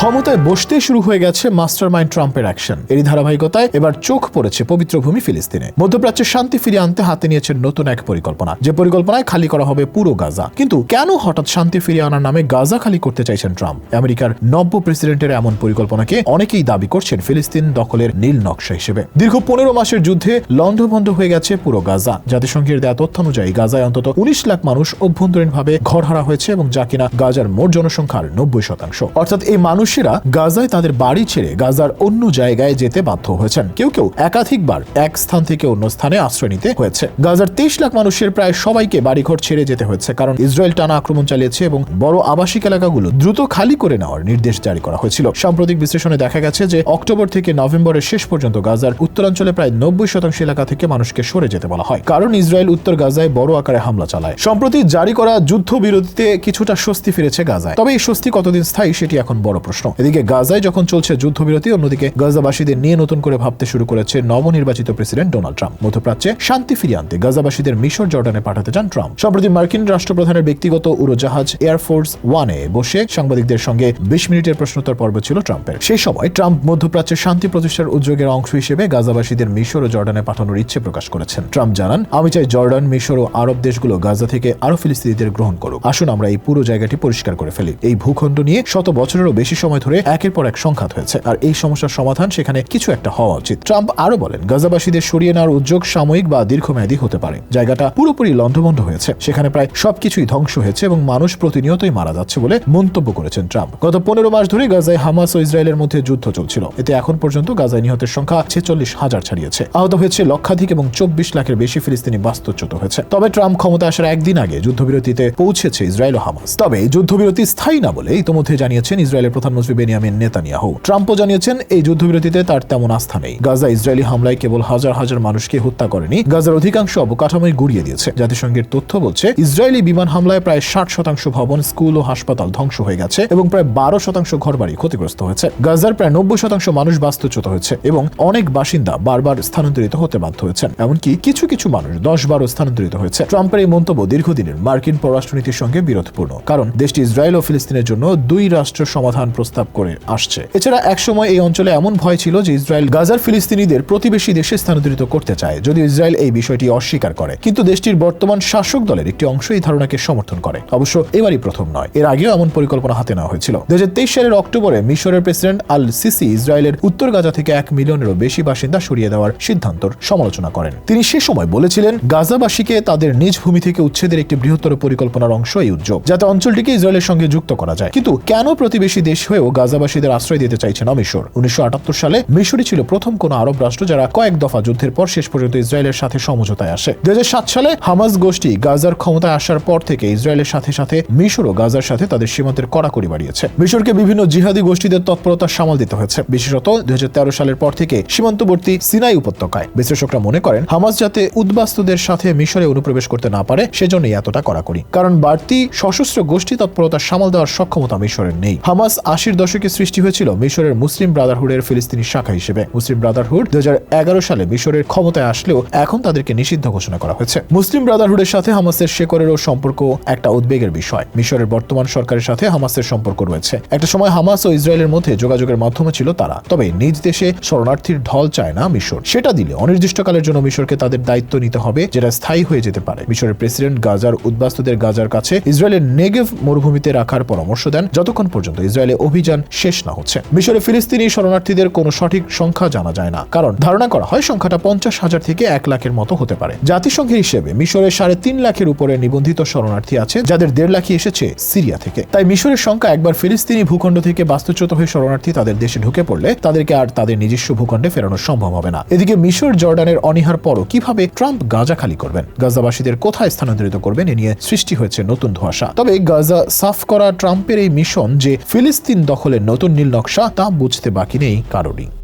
ক্ষমতায় বসতে শুরু হয়ে গেছে মাস্টার মাইন্ড ট্রাম্পের অ্যাকশন। এরই ধারাবাহিকতায় এবার চোখ পড়েছে পবিত্র ভূমি ফিলিস্তিনে। মধ্যপ্রাচ্যে শান্তি ফিরিয়ে আনতে হাতে নিয়েছে নতুন এক পরিকল্পনা। যে পরিকল্পনায় খালি করা হবে পুরো গাজা। কিন্তু কেন হঠাৎ শান্তি ফিরিয়ে আনার নামে গাজা খালি করতে চাইছেন ট্রাম্প? আমেরিকার নব্য প্রেসিডেন্টের এমন পরিকল্পনাকে অনেকেই দাবি করছেন ফিলিস্তিন দখলের নীল নকশা হিসেবে। দীর্ঘ পনেরো মাসের যুদ্ধে লণ্ডভণ্ড হয়ে গেছে পুরো গাজা। জাতিসংঘের দেয়া তথ্য অনুযায়ী গাজায় অন্তত উনিশ লাখ মানুষ অভ্যন্তরীণভাবে ঘরহারা হয়েছে এবং যা কিনা গাজার মোট জনসংখ্যার নব্বই শতাংশ। অর্থাৎ এই মানুষেরা গাজায় তাদের বাড়ি ছেড়ে গাজার অন্য জায়গায় যেতে বাধ্য হয়েছেন। কেউ কেউ একাধিকবার এক স্থান থেকে অন্য স্থানে আশ্রয় নিতে হয়েছে। গাজার তেইশ লাখ মানুষের প্রায় সবাইকে বাড়িঘর ছেড়ে যেতে হয়েছে কারণ ইসরায়েল টানা আক্রমণ চালিয়েছে এবং বড় আবাসিক এলাকাগুলো দ্রুত খালি করে নেওয়ার নির্দেশ জারি করা হয়েছিল। সাম্প্রতিক বিশ্লেষণে দেখা গেছে যে অক্টোবর থেকে নভেম্বরের শেষ পর্যন্ত গাজার উত্তরাঞ্চলে প্রায় নব্বই শতাংশ এলাকা থেকে মানুষকে সরে যেতে বলা হয়, কারণ ইসরায়েল উত্তর গাজায় বড় আকারে হামলা চালায়। সম্প্রতি জারি করা যুদ্ধবিরতিতে কিছুটা স্বস্তি ফিরেছে গাজায়, তবে এই স্বস্তি কতদিন স্থায়ী সেটি এখন বড় প্রশ্ন। এদিকে গাজায় যখন চলছে যুদ্ধবিরতি, অন্যদিকে গাজাবাসীদের নিয়ে নতুন করে ভাবতে শুরু করেছে নবনির্বাচিত প্রেসিডেন্ট ডোনাল্ড ট্রাম্প। মধ্যপ্রাচ্যে শান্তি ফিরিয়ে আনতে গাজাবাসীদের মিশর জর্ডানে পাঠাতে চান ট্রাম্প। সম্প্রতি মার্কিন রাষ্ট্রপ্রধানের ব্যক্তিগত উড়োজাহাজ এয়ারফোর্স ওয়ানে বসে সাংবাদিকদের সঙ্গে বিশ মিনিটের প্রশ্নোত্তর পর্ব ছিল ট্রাম্পের। সেই সময় ট্রাম্প মধ্যপ্রাচ্যে শান্তি প্রতিষ্ঠার উদ্যোগের অংশ হিসেবে গাজাবাসীদের মিশর ও জর্ডানে পাঠানোর ইচ্ছে প্রকাশ করেছেন। ট্রাম্প জানান, আমি চাই জর্ডান, মিশর ও আরব দেশগুলো গাজা থেকে আরও ফিলিস্তিনিদের গ্রহণ করুক। আসুন আমরা এই পুরো জায়গাটি পরিষ্কার করে ফেলি। এই ভূখণ্ড নিয়ে শত বছরেরও বেশি সময় ধরে একের পর এক সংঘাত হয়েছে। আর এই সমস্যার সমাধান সেখানে কিছু একটা হওয়া উচিত। ট্রাম্প আরও বলেন, গাজাবাসীদের সরিয়ে নেওয়ার উদ্যোগ সাময়িক বা দীর্ঘমেয়াদী হতে পারে। জায়গাটা পুরোপুরি লণ্ডভণ্ড হয়েছে। সেখানে প্রায় সবকিছুই ধ্বংস হয়েছে এবং মানুষ প্রতিনিয়তই মারা যাচ্ছে বলে মন্তব্য করেছেন ট্রাম্প। গত পনেরো মাস ধরে গাজায় হামাস ও ইসরায়েলের মধ্যে যুদ্ধ চলছিল। এতে এখন পর্যন্ত গাজায় নিহতের সংখ্যা ছেচল্লিশ হাজার ছাড়িয়েছে। আহত হয়েছে লক্ষাধিক এবং চব্বিশ লাখের বেশি ফিলিস্তিনি বাস্তুচ্যুত হয়েছে। তবে ট্রাম্প ক্ষমতা আসার একদিন আগে যুদ্ধবিরতিতে পৌঁছেছে ইসরায়েল ও হামাস। তবে যুদ্ধবিরতি স্থায়ী না বলে ইতোমধ্যে জানিয়েছেন ইসরায়েলের প্রধানমন্ত্রী বেনিয়ামিন নেতানিয়াহু। ট্রাম্পও জানিয়েছেন, এই যুদ্ধবিরতিতে তার তেমন আস্থা নেই। গাজা ইসরায়েলি হামলায় কেবল হাজার হাজার মানুষকে হত্যা করেনি, গাজার অধিকাংশ অবকাঠামোই গুড়িয়ে দিয়েছে। জাতিসংঘের তথ্য বলছে, ইসরায়েলি বিমান হামলায় প্রায় ষাট শতাংশ ভবন, স্কুল ও হাসপাতাল ধ্বংস হয়ে গেছে এবং প্রায় বারো শতাংশ ঘরবাড়ি ক্ষতিগ্রস্ত হয়েছে। গাজার প্রায় নব্বই শতাংশ মানুষ বাস্তুচ্যুত হয়েছে এবং অনেক বাসিন্দা বারবার স্থানান্তরিত হতে বাধ্য হয়েছেন। এমনকি কিছু কিছু মানুষ দশ বারো স্থানান্তরিত হয়েছে। ট্রাম্পের এই মন্তব্য দীর্ঘদিনের মার্কিন পররাষ্ট্রনীতির সঙ্গে বিরোধপূর্ণ, কারণ দেশটি ইসরায়েল ও ফিলিস্তিনের জন্য দুই রাষ্ট্র সমাধান প্রস্তাব করে আসছে। এছাড়া একসময় এই অঞ্চলে এমন ভয় ছিল যে ইসরায়েল গাজার ফিলিস্তিনিদের প্রতিবেশী দেশে স্থানান্তরিত করতে চায়, যদিও ইসরায়েল এই বিষয়টি অস্বীকার করে। কিন্তু দেশটির বর্তমান শাসক দলের একটি অংশ এই ধারণাকে সমর্থন করে। অবশ্য এবারই প্রথম নয়, এর আগেও এমন পরিকল্পনা হাতে নেওয়া হয়েছিল। দু সালের অক্টোবরে মিশরের প্রেসিডেন্ট আল সিসি ইসরায়েলের উত্তর গাজা থেকে এক মিলিয়নেরও বেশি বাসিন্দা সরিয়ে দেওয়ার সিদ্ধান্তর সমালোচনা করেন। তিনি সে সময় বলেছিলেন, গাজাবাসীকে তাদের নিজ ভূমি থেকে উচ্ছেদের একটি বৃহত্তর পরিকল্পনার অংশ এই উদ্যোগ, যাতে অঞ্চলটিকে ইসরায়েলের সঙ্গে যুক্ত করা যায়। কিন্তু কেন প্রতিবেশী দেশ হয়েও গাজাবাসীদের আশ্রয় দিতে চাইছে না মিশর উনিশশো আটাত্তর সালে মিশরই ছিল প্রথম কোন আরব রাষ্ট্র যারা কয়েক দফা যুদ্ধের পর শেষ পর্যন্ত ইসরায়েলের সাথে সমঝোতায় আসে। দু সালে হামাজ গোষ্ঠী গাজার ক্ষমতায় আসার পর থেকে ইসরায়েলের সাথে সাথে মিশরও গাজার সাথে তাদের সীমান্তের কড়াকড়ি বাড়িয়েছে। মিশরকে বিভিন্ন জিহাদি গোষ্ঠীদের তৎপরতা সামাল দিতে হয়েছে। বিশেষত দুই হাজার তেরো সালের পর থেকে সীমান্তবর্তী সিনাই উপত্যকায়। বিশ্লেষকরা মনে করেন হামাজ যাতে উদ্বাস্তুদের সাথে মিশরে অনুপ্রবেশ করতে না পারে, সেজন্যই এতটা কড়াকড়ি। কারণ বাড়তি সশস্ত্র গোষ্ঠী তৎপরতা সামাল দেওয়ার সক্ষমতা মিশরের নেই। হামাস আশির দশকে সৃষ্টি হয়েছিল মিশরের মুসলিম ব্রাদারহুডের ফিলিস্তিনি শাখা হিসেবে। মুসলিম ব্রাদারহুড দু সালে মিশরের ক্ষমতায় আসলেও এখন তাদেরকে নিষিদ্ধ ঘোষণা করা হয়েছে। মুসলিম ব্রাদারহুডের সাথে হামাসের শেকরেরও সম্পর্ক একটা উদ্বেগের বিষয়। মিশরের বর্তমান সরকারের সাথে হামাসের সম্পর্ক রয়েছে। একটা সময় হামাস ও ইসরায়েলের মধ্যে যোগাযোগের মাধ্যমে ছিল তারা। তবে নিজ দেশে শরণার্থীর ঢল চায় না মিশর। সেটা দিলে অনির্দিষ্টকালের জন্য মিশরকে তাদের দায়িত্ব নিতে হবে, যেটা স্থায়ী হয়ে যেতে পারে। মিশরের প্রেসিডেন্ট গাজার উদ্বাস্তুদের গাজার কাছে ইসরায়েলের নেগেভ মরুভূমিতে রাখার পরামর্শ দেন। যতক্ষণ পর্যন্ত ইসরায়েলে অভিযান শেষ না হচ্ছে। মিশরে ফিলিস্তিনি শরণার্থীদের কোনো সঠিক সংখ্যা জানা যায় না। কারণ ধারণা করা হয় সংখ্যাটা পঞ্চাশ হাজার থেকে এক লাখের মতো হতে পারে। জাতিসংঘের হিসেবে মিশরে সাড়ে তিন লাখের উপরে নিবন্ধিত শরণার্থী আছে, যাদের দেড় লাখই এসেছে সিরিয়া থেকে। তাই মিশরের সংখ্যা একবার ফিলিস্তিনি ভূখণ্ড থেকে বাস্তুচ্যুত হয়ে শরণার্থী তাদের দেশে ঢুকে পড়লে তাদেরকে আর তাদের নিজস্ব ভূখণ্ডে ফেরানো সম্ভব হবে না। এদিকে মিশর জর্ডানের অনিহার পরও কীভাবে ট্রাম্প গাজা খালি করবেন? গাজাবাসীদের কোথায় স্থানান্তরিত করবেন? এ নিয়ে সৃষ্টি হয়েছে নতুন ধোঁয়াশা। তবে গাজা সাফ করা ট্রাম্পের এই মিশন যে ফিলিস্তিন দখলের নতুন নীল নকশা তা বুঝতে বাকি নেই কারোরই।